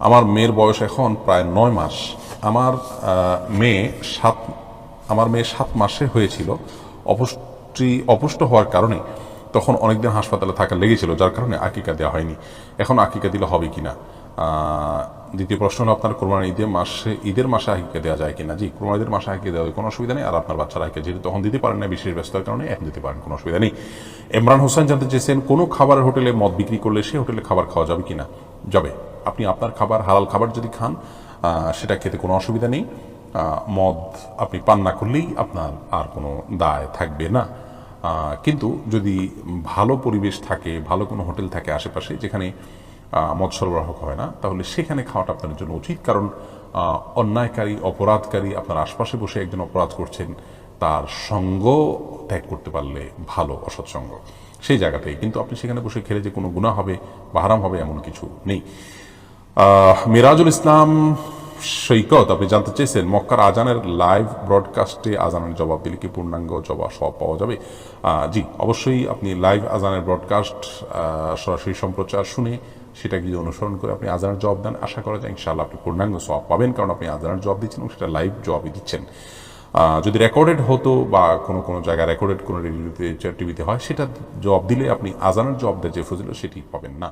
আমার মেয়ের বয়স এখন প্রায় নয় মাস। আমার মেয়ে সাত আমার মেয়ে সাত মাসে হয়েছিল। অপুষ্টি অপুষ্ট হওয়ার কারণে তখন অনেকদিন হাসপাতালে থাকা লেগেছিল যার কারণে আকিকা দেওয়া হয়নি। এখন আকিকা দিলে হবে কিনা? আহ, দ্বিতীয় প্রশ্ন হলো আপনার কোরবানি ঈদের মাসে ঈদের মাসে আকিকা দেওয়া যায় কিনা? জি কোরবানি ঈদের মাসে আকিকা দেওয়া কোনো অসুবিধা নেই আর আপনার বাচ্চারা আকিকা যেহেতু তখন দিতে পারেন না বিশেষ ব্যস্ততার কারণে এখন দিতে পারেন কোনো অসুবিধা নেই। ইমরান হোসেন জানতে চেয়েছেন কোনো খাবারের হোটেলে মদ বিক্রি করলে সেই হোটেলে খাবার খাওয়া যাবে কিনা? যাবে। আপনি আপনার খাবার, হালাল খাবার যদি খান সেটা খেতে কোনো অসুবিধা নেই। মদ আপনি পান না করলেই আপনার আর কোনো দায় থাকবে না। কিন্তু যদি ভালো পরিবেশ থাকে, ভালো কোনো হোটেল থাকে আশেপাশে, যেখানে মদ সরবরাহ হয় না, তাহলে সেখানে খাওয়াটা আপনার জন্য উচিত। কারণ অন্যায়কারী, অপরাধকারী আপনার আশপাশে বসে একজন অপরাধ করছেন, তার সঙ্গ ত্যাগ করতে পারলে ভালো অসৎসঙ্গ সেই জায়গাতেই। কিন্তু আপনি সেখানে বসে খেলে যে কোনো গুণা হবে বা হারাম হবে, এমন কিছু নেই। মিরাজুল ইসলাম সৈকত, আপনি জানতে চেয়েছেন মক্কার আজানের লাইভ ব্রডকাস্টে আজানের জবাব দিলে কি পূর্ণাঙ্গ জবাব সব পাওয়া যাবে? জি, অবশ্যই আপনি লাইভ আজানের ব্রডকাস্ট সরাসরি সম্প্রচার শুনে সেটাকে যদি অনুসরণ করে আপনি আজানের জবাব দেন, আশা করা যায় ইনশাআল্লাহ আপনি পূর্ণাঙ্গ সব পাবেন, কারণ আপনি আজানের জবাব দিচ্ছেন এবং সেটা লাইভ জবাবই দিচ্ছেন। যদি রেকর্ডেড হতো বা কোনো কোনো জায়গায় রেকর্ডেড কোনো রেডিওতে টিভিতে হয়, সেটা জবাব দিলে আপনি আজানের জবাব দেওয়ার যে ফজিল সেটি পাবেন না।